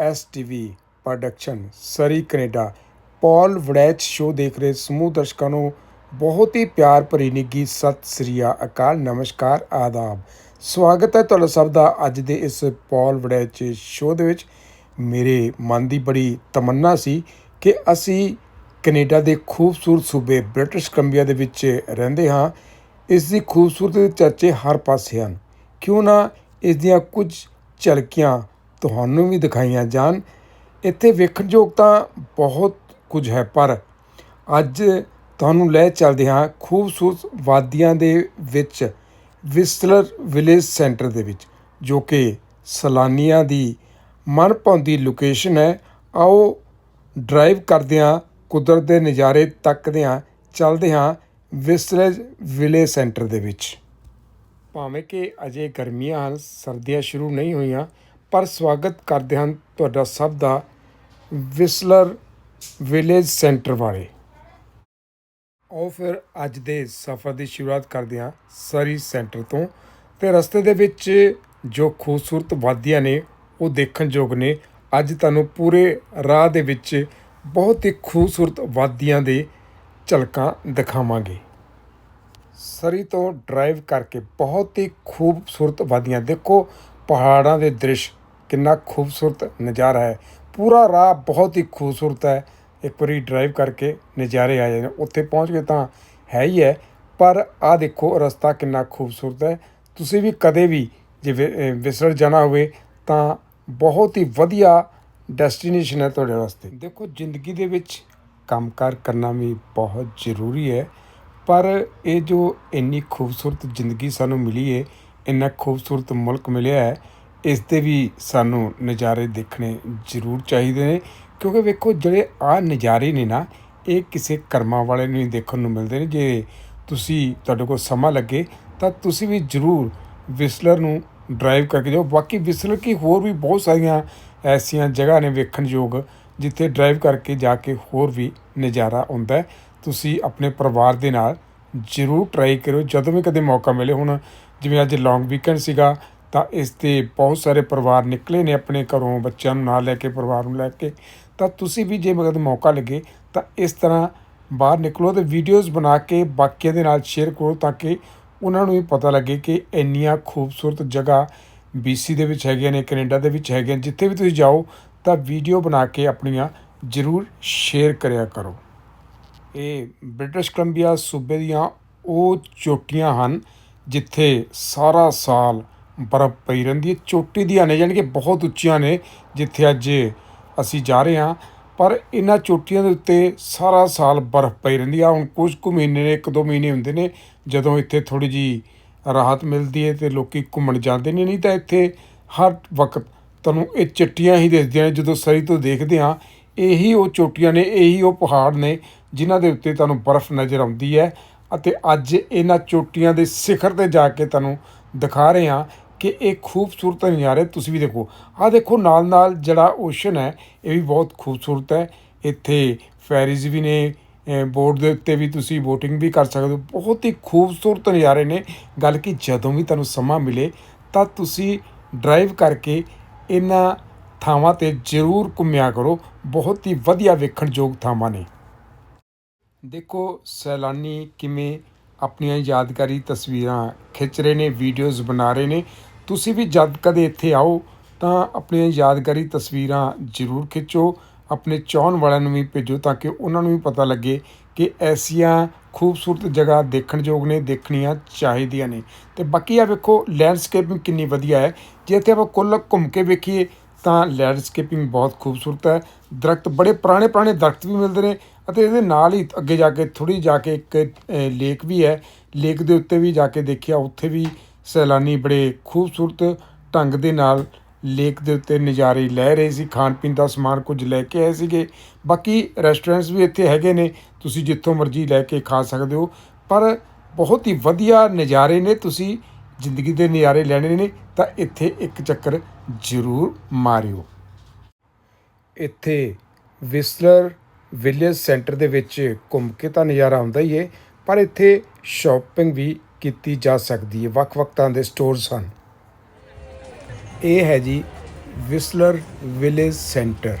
STV production Surrey Canada. Paul Waraich show ਦੇਖ ਰਹੇ ਸਮੂਹ ਦਰਸ਼ਕਾਂ ਨੂੰ ਬਹੁਤ ਹੀ ਪਿਆਰ ਭਰੀ ਨਿੱਘੀ ਸਤਿ ਸ੍ਰੀ ਅਕਾਲ, ਨਮਸਕਾਰ, ਆਦਾਬ। ਸਵਾਗਤ ਹੈ ਤੁਹਾਡਾ ਸਭ ਦਾ ਅੱਜ ਦੇ ਇਸ ਪੌਲ ਵੜੈਚ ਸ਼ੋਅ ਦੇ ਵਿੱਚ। ਮੇਰੇ ਮਨ ਦੀ ਬੜੀ ਤਮੰਨਾ ਸੀ ਕਿ ਅਸੀਂ ਕੈਨੇਡਾ ਦੇ ਖੂਬਸੂਰਤ ਸੂਬੇ ਬ੍ਰਿਟਿਸ਼ ਕੋਲੰਬੀਆ ਦੇ ਵਿੱਚ ਰਹਿੰਦੇ ਹਾਂ। ਇਸ ਦੀ ਖੂਬਸੂਰਤੀ ਦੇ ਚਰਚੇ ਹਰ ਪਾਸੇ ਹਨ। ਕਿਉਂ ਨਾ ਇਸ ਦੀਆਂ ਕੁਝ ਝਲਕੀਆਂ ਤੁਹਾਨੂੰ ਵੀ ਦਿਖਾਈਆਂ ਜਾਣ। ਇੱਥੇ ਵੇਖਣਯੋਗ ਤਾਂ ਬਹੁਤ ਕੁਝ ਹੈ, ਪਰ ਅੱਜ ਤੁਹਾਨੂੰ ਲੈ ਚੱਲਦੇ ਹਾਂ ਖੂਬਸੂਰਤ ਵਾਦੀਆਂ ਦੇ ਵਿੱਚ ਵਿਸਲਰ ਵਿਲੇਜ ਸੈਂਟਰ ਦੇ ਵਿੱਚ, ਜੋ ਕਿ ਸੈਲਾਨੀਆਂ ਦੀ ਮਨਭਾਉਂਦੀ ਲੋਕੇਸ਼ਨ ਹੈ। ਆਓ ਡਰਾਈਵ ਕਰਦੇ ਹਾਂ, ਕੁਦਰਤ ਦੇ ਨਜ਼ਾਰੇ ਤੱਕਦੇ ਹਾਂ, ਚੱਲਦੇ ਹਾਂ ਵਿਸਲਰ ਵਿਲੇਜ ਸੈਂਟਰ ਦੇ ਵਿੱਚ। ਭਾਵੇਂ ਕਿ ਅਜੇ ਗਰਮੀਆਂ ਹਨ, ਸਰਦੀਆਂ ਸ਼ੁਰੂ ਨਹੀਂ ਹੋਈਆਂ ਪਰ ਸਵਾਗਤ ਕਰਦੇ ਹਨ ਤੁਹਾਡਾ ਸਭ ਦਾ ਵਿਸਲਰ ਵਿਲੇਜ ਸੈਂਟਰ ਵਾਲੇ। ਆਓ ਫਿਰ ਅੱਜ ਦੇ ਸਫ਼ਰ ਦੀ ਸ਼ੁਰੂਆਤ ਕਰਦੇ ਹਾਂ ਸਰੀ ਸੈਂਟਰ ਤੋਂ। ਤੇ ਰਸਤੇ ਦੇ ਵਿੱਚ ਜੋ ਖੂਬਸੂਰਤ ਵਾਦੀਆਂ ਨੇ, ਉਹ ਦੇਖਣ ਯੋਗ ਨੇ। ਅੱਜ ਤੁਹਾਨੂੰ ਪੂਰੇ ਰਾਹ ਦੇ ਵਿੱਚ ਬਹੁਤ ਹੀ ਖੂਬਸੂਰਤ ਵਾਦੀਆਂ ਦੇ ਝਲਕਾਂ ਦਿਖਾਵਾਂਗੇ। ਸਰੀ ਤੋਂ ਡਰਾਈਵ ਕਰਕੇ ਬਹੁਤ ਹੀ ਖੂਬਸੂਰਤ ਵਾਦੀਆਂ। ਦੇਖੋ, ਪਹਾੜਾਂ ਦੇ ਦ੍ਰਿਸ਼ ਕਿੰਨਾ ਖੂਬਸੂਰਤ ਨਜ਼ਾਰਾ ਹੈ। ਪੂਰਾ ਰਾਹ ਬਹੁਤ ਹੀ ਖੂਬਸੂਰਤ ਹੈ। ਇੱਕ ਵਾਰੀ ਡਰਾਈਵ ਕਰਕੇ ਨਜ਼ਾਰੇ ਆ ਜਾਂਦੇ ਉੱਥੇ ਪਹੁੰਚ ਕੇ ਤਾਂ ਹੈ ਹੀ ਹੈ, ਪਰ ਆਹ ਦੇਖੋ ਰਸਤਾ ਕਿੰਨਾ ਖੂਬਸੂਰਤ ਹੈ। ਤੁਸੀਂ ਵੀ ਕਦੇ ਵੀ ਜੇ ਵਿ- ਵਿਸਰ ਜਾਣਾ ਹੋਵੇ ਤਾਂ ਬਹੁਤ ਹੀ ਵਧੀਆ ਡੈਸਟੀਨੇਸ਼ਨ ਹੈ ਤੁਹਾਡੇ ਵਾਸਤੇ। ਦੇਖੋ ਜ਼ਿੰਦਗੀ ਦੇ ਵਿੱਚ ਕੰਮਕਾਰ ਕਰਨਾ ਵੀ ਬਹੁਤ ਜ਼ਰੂਰੀ ਹੈ, ਪਰ ਇਹ ਜੋ ਇੰਨੀ ਖੂਬਸੂਰਤ ਜ਼ਿੰਦਗੀ ਸਾਨੂੰ ਮਿਲੀ ਹੈ, ਇੰਨਾ ਖੂਬਸੂਰਤ ਮੁਲਕ ਮਿਲਿਆ ਹੈ ਇਸ ਦੇ ਵੀ ਸਾਨੂੰ ਨਜ਼ਾਰੇ ਦੇਖਣੇ ਜ਼ਰੂਰ ਚਾਹੀਦੇ ਨੇ, ਕਿਉਂਕਿ ਵੇਖੋ ਜਿਹੜੇ ਆਹ ਨਜ਼ਾਰੇ ਨੇ ਨਾ, ਇਹ ਕਿਸੇ ਕਰਮਾਂ ਵਾਲੇ ਨੂੰ ਹੀ ਦੇਖਣ ਨੂੰ ਮਿਲਦੇ ਨੇ। ਜੇ ਤੁਸੀਂ ਤੁਹਾਡੇ ਕੋਲ ਸਮਾਂ ਲੱਗੇ, ਤਾਂ ਤੁਸੀਂ ਵੀ ਜ਼ਰੂਰ ਵਿਸਲਰ ਨੂੰ ਡਰਾਈਵ ਕਰਕੇ ਜਾਓ। ਬਾਕੀ ਵਿਸਲਰ ਕੀ ਹੋਰ ਵੀ ਬਹੁਤ ਸਾਰੀਆਂ ਐਸੀਆਂ ਜਗ੍ਹਾ ਨੇ ਵੇਖਣ ਯੋਗ, ਜਿੱਥੇ ਡਰਾਈਵ ਕਰਕੇ ਜਾ ਕੇ ਹੋਰ ਵੀ ਨਜ਼ਾਰਾ ਆਉਂਦਾ ਤੁਸੀਂ ਆਪਣੇ ਪਰਿਵਾਰ ਦੇ ਨਾਲ ਜ਼ਰੂਰ ਟਰਾਈ ਕਰੋ ਜਦੋਂ ਵੀ ਕਦੇ ਮੌਕਾ ਮਿਲੇ, ਹੁਣ ਜਿਵੇਂ ਅੱਜ ਲੌਂਗ ਵੀਕਐਂਡ ਸੀਗਾ ਤਾਂ ਇਸ ਤੇ ਬਹੁਤ ਸਾਰੇ ਪਰਿਵਾਰ ਨਿਕਲੇ ਨੇ ਆਪਣੇ ਘਰੋਂ ਬੱਚਿਆਂ ਨੂੰ ਨਾਲ ਲੈ ਕੇ, ਪਰਿਵਾਰ ਨੂੰ ਲੈ ਕੇ। ਤਾਂ ਤੁਸੀਂ ਵੀ ਜੇ ਮਗਰ ਮੌਕਾ ਲੱਗੇ ਤਾਂ ਇਸ ਤਰ੍ਹਾਂ ਬਾਹਰ ਨਿਕਲੋ ਤੇ ਵੀਡੀਓਜ਼ ਬਣਾ ਕੇ ਬਾਕੀਆਂ ਦੇ ਨਾਲ ਸ਼ੇਅਰ ਕਰੋ ਤਾਂ ਕਿ ਉਹਨਾਂ ਨੂੰ ਵੀ ਪਤਾ ਲੱਗੇ ਕਿ ਇੰਨੀਆਂ ਖੂਬਸੂਰਤ ਜਗ੍ਹਾ BC ਦੇ ਵਿੱਚ ਹੈਗੀਆਂ ਨੇ, ਕੈਨੇਡਾ ਦੇ ਵਿੱਚ ਹੈਗੀਆਂ ਜਿੱਥੇ ਵੀ ਤੁਸੀਂ ਜਾਓ ਤਾਂ ਵੀਡੀਓ ਬਣਾ ਕੇ ਆਪਣੀਆਂ ਜ਼ਰੂਰ ਸ਼ੇਅਰ ਕਰਿਆ ਕਰੋ। ਇਹ ਬ੍ਰਿਟਿਸ਼ ਕੋਲੰਬੀਆ ਸੂਬੇ ਦੀਆਂ ਉਹ ਚੋਟੀਆਂ ਹਨ ਜਿੱਥੇ ਸਾਰਾ ਸਾਲ ਬਰਫ਼ ਪਈ ਰਹਿੰਦੀ ਹੈ। ਚੋਟੀ ਦੀਆਂ ਨੇ ਯਾਨੀ ਕਿ ਬਹੁਤ ਉੱਚੀਆਂ ਨੇ ਜਿੱਥੇ ਅੱਜ ਅਸੀਂ ਜਾ ਰਹੇ ਹਾਂ। ਪਰ ਇਹਨਾਂ ਚੋਟੀਆਂ ਦੇ ਉੱਤੇ ਸਾਰਾ ਸਾਲ ਬਰਫ਼ ਪਈ ਰਹਿੰਦੀ ਆ। ਹੁਣ ਕੁਝ ਕੁ ਮਹੀਨੇ ਨੇ, ਇੱਕ ਦੋ ਮਹੀਨੇ ਹੁੰਦੇ ਨੇ, ਜਦੋਂ ਇੱਥੇ ਥੋੜੀ ਜੀ ਰਾਹਤ ਮਿਲਦੀ ਹੈ ਤੇ ਲੋਕੀ ਘੁੰਮਣ ਜਾਂਦੇ ਨੇ। ਨਹੀਂ ਤਾਂ ਇੱਥੇ ਹਰ ਵਕਤ ਤੁਹਾਨੂੰ ਇਹ ਚਿੱਟੀਆਂ ਹੀ ਦਿਸਦੀਆਂ ਨੇ, ਜਦੋਂ ਸਰੀ ਤੋਂ ਦੇਖਦੇ ਹਾਂ, ਇਹੀ ਉਹ ਚੋਟੀਆਂ ਨੇ, ਇਹੀ ਉਹ ਪਹਾੜ ਨੇ ਜਿਨ੍ਹਾਂ ਦੇ ਉੱਤੇ ਤੁਹਾਨੂੰ ਬਰਫ਼ ਨਜ਼ਰ ਆਉਂਦੀ ਹੈ। ਅਤੇ ਅੱਜ ਇਹਨਾਂ ਚੋਟੀਆਂ ਦੇ ਸਿਖਰ ਤੇ ਜਾ ਕੇ ਤੁਹਾਨੂੰ ਦਿਖਾ ਰਹੇ ਹਾਂ ਕਿ ਇਹ ਖੂਬਸੂਰਤ ਨਜ਼ਾਰੇ ਤੁਸੀਂ ਵੀ ਦੇਖੋ। ਆਹ ਦੇਖੋ ਨਾਲ ਨਾਲ ਜਿਹੜਾ ਓਸ਼ਨ ਹੈ, ਇਹ ਵੀ ਬਹੁਤ ਖੂਬਸੂਰਤ ਹੈ। ਇੱਥੇ ਫੈਰੀਜ਼ ਵੀ ਨੇ ਬੋਟ ਦੇ ਉੱਤੇ ਵੀ ਤੁਸੀਂ ਬੋਟਿੰਗ ਵੀ ਕਰ ਸਕਦੇ ਹੋ। ਬਹੁਤ ਹੀ ਖੂਬਸੂਰਤ ਨਜ਼ਾਰੇ ਨੇ। ਗੱਲ ਕਿ ਜਦੋਂ ਵੀ ਤੁਹਾਨੂੰ ਸਮਾਂ ਮਿਲੇ, ਤਾਂ ਤੁਸੀਂ ਡਰਾਈਵ ਕਰਕੇ ਇਹਨਾਂ ਥਾਵਾਂ ਤੇ ਜ਼ਰੂਰ ਘੁੰਮਿਆ ਕਰੋ। ਬਹੁਤ ਹੀ ਵਧੀਆ ਵੇਖਣਯੋਗ ਥਾਵਾਂ ਨੇ। ਦੇਖੋ, ਸੈਲਾਨੀ ਕਿਵੇਂ ਆਪਣੀਆਂ ਯਾਦਗਾਰੀ ਤਸਵੀਰਾਂ ਖਿੱਚ ਰਹੇ ਨੇ ਵੀਡੀਓਜ਼ ਬਣਾ ਰਹੇ ਨੇ। ਤੁਸੀਂ ਵੀ ਜਦ ਕਦੇ ਇੱਥੇ ਆਓ ਤਾਂ ਆਪਣੀਆਂ ਯਾਦਗਾਰੀ ਤਸਵੀਰਾਂ ਜ਼ਰੂਰ ਖਿੱਚੋ, ਆਪਣੇ ਚਾਹਣ ਵਾਲਿਆਂ ਨੂੰ ਵੀ ਭੇਜੋ ਤਾਂ ਕਿ ਉਹਨਾਂ ਨੂੰ ਵੀ ਪਤਾ ਲੱਗੇ ਕਿ ਐਸੀਆਂ ਖੂਬਸੂਰਤ ਜਗ੍ਹਾ ਦੇਖਣਯੋਗ ਨੇ, ਦੇਖਣੀਆਂ ਚਾਹੀਦੀਆਂ ਨੇ। ਤੇ ਬਾਕੀ ਆ ਵੇਖੋ ਲੈਂਡਸਕੇਪਿੰਗ ਕਿੰਨੀ ਵਧੀਆ ਹੈ। ਜੇ ਇੱਥੇ ਆਪਾਂ ਕੁੱਲ ਘੁੰਮ ਕੇ ਵੇਖੀਏ ਤਾਂ ਲੈਂਡਸਕੇਪਿੰਗ ਬਹੁਤ ਖੂਬਸੂਰਤ ਹੈ। ਦਰਖਤ ਬੜੇ ਪੁਰਾਣੇ ਪੁਰਾਣੇ ਦਰਖਤ ਵੀ ਮਿਲਦੇ ਨੇ ਅਤੇ ਇਹਦੇ ਨਾਲ ਹੀ ਅੱਗੇ ਜਾ ਕੇ ਥੋੜੀ ਜਾ ਕੇ ਇੱਕ ਲੇਕ ਵੀ ਹੈ। ਲੇਕ ਦੇ ਉੱਤੇ ਵੀ ਜਾ ਕੇ ਦੇਖਿਆ, ਉੱਥੇ ਵੀ ਸੈਲਾਨੀ ਬੜੇ ਖੂਬਸੂਰਤ ਢੰਗ ਦੇ ਨਾਲ ਲੇਕ ਦੇ ਉੱਤੇ ਨਜ਼ਾਰੇ ਲੈ ਰਹੇ ਸੀ, ਖਾਣ ਪੀਣ ਦਾ ਸਮਾਨ ਕੁਝ ਲੈ ਕੇ ਆਏ ਸੀਗੇ। ਬਾਕੀ ਰੈਸਟੋਰੈਂਟਸ ਵੀ ਇੱਥੇ ਹੈਗੇ ਨੇ, ਤੁਸੀਂ ਜਿੱਥੋਂ ਮਰਜ਼ੀ ਲੈ ਕੇ ਖਾ ਸਕਦੇ ਹੋ। ਪਰ ਬਹੁਤ ਹੀ ਵਧੀਆ ਨਜ਼ਾਰੇ ਨੇ, ਤੁਸੀਂ ਜ਼ਿੰਦਗੀ ਦੇ ਨਜ਼ਾਰੇ ਲੈਣੇ ਨੇ, ਤਾਂ ਇੱਥੇ ਇੱਕ ਚੱਕਰ ਜ਼ਰੂਰ ਮਾਰਿਓ। ਇੱਥੇ ਵਿਸਲਰ ਵਿਲੇਜ ਸੈਂਟਰ ਦੇ ਵਿੱਚ ਘੁੰਮ ਕੇ ਤਾਂ ਨਜ਼ਾਰਾ ਆਉਂਦਾ ਹੀ ਹੈ ਪਰ ਇੱਥੇ ਸ਼ਾਪਿੰਗ ਵੀ ਕੀਤੀ ਜਾ ਸਕਦੀ ਹੈ। ਵੱਖ-ਵੱਖ ਤਰ੍ਹਾਂ ਦੇ ਸਟੋਰਸ ਹਨ। ਇਹ ਹੈ ਜੀ Whistler village centre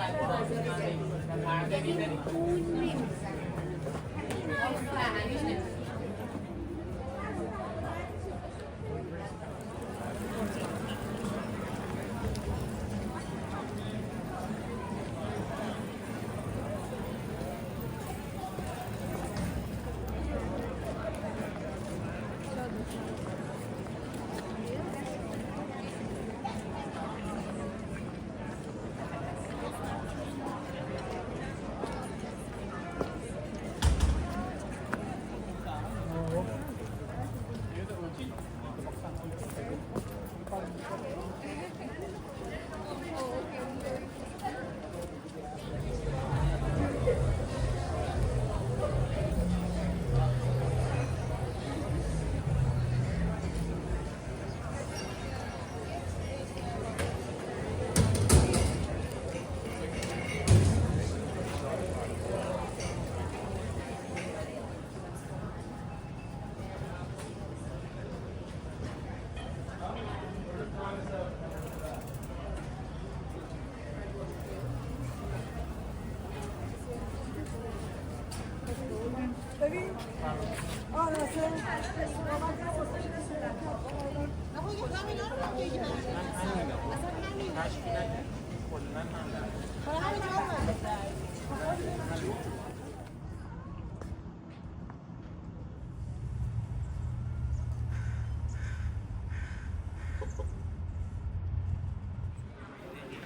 Thank you.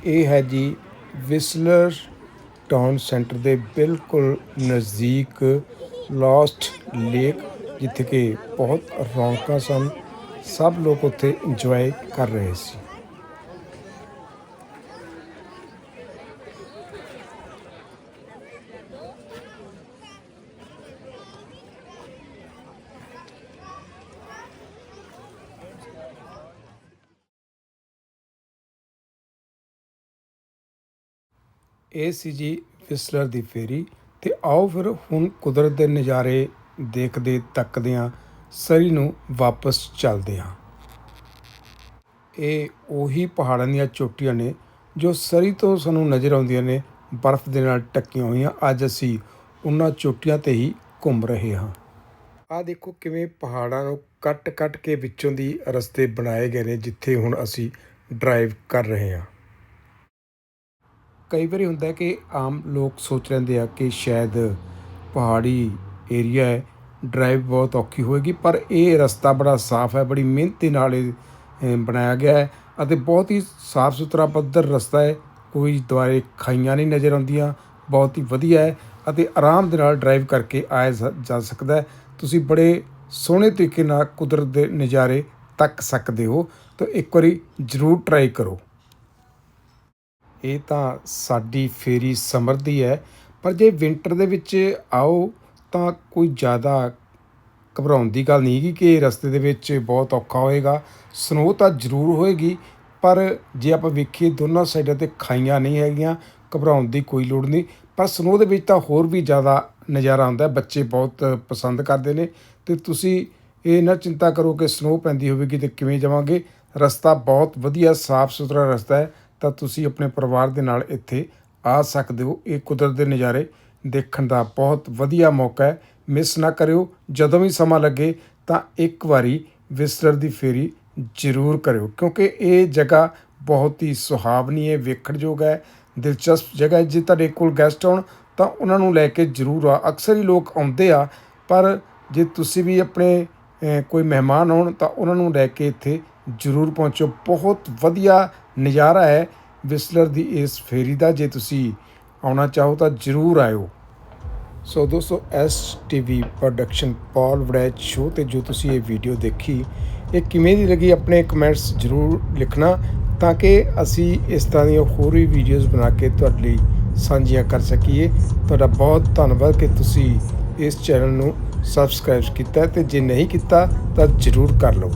ਇਹ ਹੈ ਜੀ ਵਿਸਲਰ ਟਾਊਨ ਸੈਂਟਰ ਦੇ ਬਿਲਕੁਲ ਨਜ਼ਦੀਕ ਲੌਸਟ ਲੇਕ ਜਿੱਥੇ ਕਿ ਬਹੁਤ ਰੌਣਕਾਂ ਸਨ ਸਭ ਲੋਕ ਉੱਥੇ ਇੰਜੋਏ ਕਰ ਰਹੇ ਸੀ ਇਹ ਸੀ ਜੀ ਵਿਸਲਰ ਦੀ ਫੇਰੀ ਤੇ ਆਓ ਫਿਰ ਹੁਣ ਕੁਦਰਤ ਦੇ ਨਜ਼ਾਰੇ ਦੇਖਦੇ, ਤੱਕਦਿਆਂ ਸਰੀ ਨੂੰ ਵਾਪਸ ਚੱਲਦੇ ਹਾਂ। ਇਹ ਉਹੀ ਪਹਾੜਾਂ ਦੀਆਂ ਚੋਟੀਆਂ ਨੇ ਜੋ ਸਰੀ ਤੋਂ ਸਾਨੂੰ ਨਜ਼ਰ ਆਉਂਦੀਆਂ ਨੇ, ਬਰਫ਼ ਦੇ ਨਾਲ ਟੱਕੀਆਂ ਹੋਈਆਂ। ਅੱਜ ਅਸੀਂ ਉਹਨਾਂ ਚੋਟੀਆਂ ਤੇ ਹੀ ਘੁੰਮ ਰਹੇ ਹਾਂ। ਆ ਦੇਖੋ ਕਿਵੇਂ ਪਹਾੜਾਂ ਨੂੰ ਕੱਟ-ਕੱਟ ਕੇ ਵਿੱਚੋਂ ਦੀ ਰਸਤੇ ਬਣਾਏ ਗਏ ਨੇ, ਜਿੱਥੇ ਹੁਣ ਅਸੀਂ ਡਰਾਈਵ ਕਰ ਰਹੇ ਹਾਂ। ਕਈ ਵਾਰੀ ਹੁੰਦਾ ਕਿ ਆਮ ਲੋਕ ਸੋਚ ਲੈਂਦੇ ਆ ਕਿ ਸ਼ਾਇਦ ਪਹਾੜੀ ਏਰੀਆ ਹੈ, ਡਰਾਈਵ ਬਹੁਤ ਔਖੀ ਹੋਏਗੀ, ਪਰ ਇਹ ਰਸਤਾ ਬੜਾ ਸਾਫ਼ ਹੈ, ਬੜੀ ਮਿਹਨਤ ਦੇ ਨਾਲ ਇਹ ਬਣਾਇਆ ਗਿਆ ਹੈ ਅਤੇ ਬਹੁਤ ਹੀ ਸਾਫ਼ ਸੁਥਰਾ ਪੱਧਰ ਰਸਤਾ ਹੈ। ਕੋਈ ਦੁਆਰੇ ਖਾਈਆਂ ਨਹੀਂ ਨਜ਼ਰ ਆਉਂਦੀਆਂ, ਬਹੁਤ ਹੀ ਵਧੀਆ ਹੈ ਅਤੇ ਆਰਾਮ ਦੇ ਨਾਲ ਡਰਾਈਵ ਕਰਕੇ ਆਇਆ ਜਾ ਸਕਦਾ ਹੈ। ਤੁਸੀਂ ਬੜੇ ਸੋਹਣੇ ਤਰੀਕੇ ਨਾਲ ਕੁਦਰਤ ਦੇ ਨਜ਼ਾਰੇ ਤੱਕ ਸਕਦੇ ਹੋ, ਤਾਂ ਇੱਕ ਵਾਰੀ ਜ਼ਰੂਰ ਟਰਾਈ ਕਰੋ। ਇਹ ਤਾਂ ਸਾਡੀ ਫੇਰੀ ਸਮਰ ਦੀ ਹੈ, ਪਰ ਜੇ ਵਿੰਟਰ ਦੇ ਵਿੱਚ ਆਓ ਤਾਂ ਕੋਈ ਜ਼ਿਆਦਾ ਘਬਰਾਉਣ ਦੀ ਗੱਲ ਨਹੀਂ ਹੈਗੀ ਕਿ ਰਸਤੇ ਦੇ ਵਿੱਚ ਬਹੁਤ ਔਖਾ ਹੋਏਗਾ। ਸਨੋ ਤਾਂ ਜ਼ਰੂਰ ਹੋਏਗੀ, ਪਰ ਜੇ ਆਪਾਂ ਵੇਖੀਏ ਦੋਨਾਂ ਸਾਈਡਾਂ ਤੇ ਖਾਈਆਂ ਨਹੀਂ ਹੈਗੀਆਂ, ਘਬਰਾਉਣ ਦੀ ਕੋਈ ਲੋੜ ਨਹੀਂ। ਪਰ ਸਨੋ ਦੇ ਵਿੱਚ ਤਾਂ ਹੋਰ ਵੀ ਜ਼ਿਆਦਾ ਨਜ਼ਾਰਾ ਆਉਂਦਾ ਬੱਚੇ ਬਹੁਤ ਪਸੰਦ ਕਰਦੇ ਨੇ ਤੇ ਤੁਸੀਂ ਇਹ ਨਾ ਚਿੰਤਾ ਕਰੋ ਕਿ ਸਨੋ ਪੈਂਦੀ ਹੋਵੇਗੀ ਤੇ ਕਿਵੇਂ ਜਾਵਾਂਗੇ। ਰਸਤਾ ਬਹੁਤ ਵਧੀਆ ਸਾਫ਼ ਸੁਥਰਾ ਰਸਤਾ ਹੈ। ਤਾਂ ਤੁਸੀਂ ਆਪਣੇ ਪਰਿਵਾਰ ਦੇ ਨਾਲ ਇੱਥੇ ਆ ਸਕਦੇ ਹੋ। ਇਹ ਕੁਦਰਤ ਦੇ ਨਜ਼ਾਰੇ ਦੇਖਣ ਦਾ ਬਹੁਤ ਵਧੀਆ ਮੌਕਾ ਹੈ। ਮਿਸ ਨਾ ਕਰਿਓ। ਜਦੋਂ ਵੀ ਸਮਾਂ ਲੱਗੇ ਤਾਂ ਇੱਕ ਵਾਰੀ ਵਿਸਟਰ ਦੀ ਫੇਰੀ ਜ਼ਰੂਰ ਕਰਿਓ। ਕਿਉਂਕਿ ਇਹ ਜਗ੍ਹਾ ਬਹੁਤ ਹੀ ਸੁਹਾਵਣੀ ਹੈ, ਵੇਖਣਯੋਗ ਹੈ, ਦਿਲਚਸਪ ਜਗ੍ਹਾ ਹੈ। ਜੇ ਤੁਹਾਡੇ ਕੋਲ ਗੈਸਟ ਆਉਣ, ਤਾਂ ਉਹਨਾਂ ਨੂੰ ਲੈ ਕੇ ਜ਼ਰੂਰ ਆ। ਅਕਸਰ ਹੀ ਲੋਕ ਆਉਂਦੇ ਆ, ਪਰ ਜੇ ਤੁਸੀਂ ਵੀ ਆਪਣੇ ਕੋਈ ਮਹਿਮਾਨ ਆਉਣ, ਤਾਂ ਉਹਨਾਂ ਨੂੰ ਲੈ ਕੇ ਇੱਥੇ ਜ਼ਰੂਰ ਪਹੁੰਚੋ। ਬਹੁਤ ਵਧੀਆ ਨਜ਼ਾਰਾ ਹੈ ਵਿਸਲਰ ਦੀ ਇਸ ਫੇਰੀ ਦਾ। ਜੇ ਤੁਸੀਂ ਆਉਣਾ ਚਾਹੋ ਤਾਂ ਜ਼ਰੂਰ ਆਇਓ। ਸੋ ਦੋਸਤੋ, S TV production Paul Waraich show ਤੇ ਜੋ ਤੁਸੀਂ ਇਹ ਵੀਡੀਓ ਦੇਖੀ, ਇਹ ਕਿਵੇਂ ਦੀ ਲੱਗੀ ਆਪਣੇ ਕਮੈਂਟਸ ਜ਼ਰੂਰ ਲਿਖਣਾ ਤਾਂ ਕਿ ਅਸੀਂ ਇਸ ਤਰ੍ਹਾਂ ਦੀਆਂ ਹੋਰ ਵੀ ਵੀਡੀਓਜ਼ ਬਣਾ ਕੇ ਤੁਹਾਡੇ ਲਈ ਸਾਂਝੀਆਂ ਕਰ ਸਕੀਏ। ਤੁਹਾਡਾ ਬਹੁਤ ਧੰਨਵਾਦ ਕਿ ਤੁਸੀਂ ਇਸ ਚੈਨਲ ਨੂੰ ਸਬਸਕ੍ਰਾਈਬ ਕੀਤਾ ਹੈ ਤੇ ਜੇ ਨਹੀਂ ਕੀਤਾ ਤਾਂ ਜ਼ਰੂਰ ਕਰ ਲਓ।